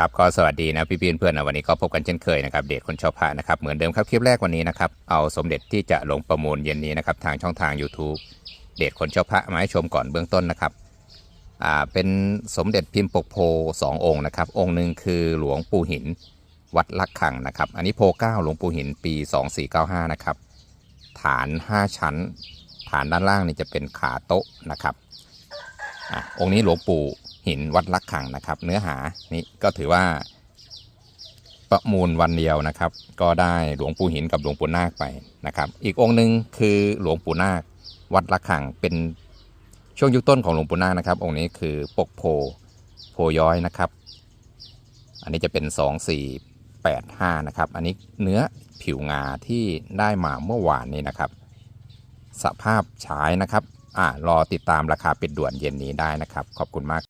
ครับก็สวัสดีนะพี่เพื่อนๆนะวันนี้ก็พบกันเช่นเคยนะครับเดทคนชอบพระนะครับเหมือนเดิมครับคลิปแรกวันนี้นะครับเอาสมเด็จที่จะลงประมูลเย็นนี้นะครับทางช่องทาง YouTube เดทคนชอบพระมาให้ชมก่อนเบื้องต้นนะครับอ่าเป็นสมเด็จพิมพ์ปกโพสององค์นะครับองค์หนึ่งคือหลวงปู่หินวัดลักขังนะครับอันนี้โพเก้าหลวงปู่หินปี 2495นะครับฐาน 5 ชั้น ฐานด้านล่างนี่จะเป็นขาโต๊ะนะครับอะองค์นี้หลวงปู่ หินวัดลักขังนะครับ เนื้อหานี่ก็ถือว่า ประมูลวันเดียวนะครับ ก็ได้หลวงปู่หินกับหลวงปู่นาคไปนะครับ อีกองค์หนึ่งคือหลวงปู่นาค วัดละขังเป็นช่วงยุคต้นของหลวงปู่นาคนะครับ องค์นี้คือปกโพโพย้อยนะครับ อันนี้จะเป็น 2485นะครับ อันนี้เนื้อผิวงาที่ได้มาเมื่อวานนี้นะครับ สภาพฉายนะครับอ่ารอติดตามราคาปิดด่วนเย็นนี้ได้นะครับ ขอบคุณมาก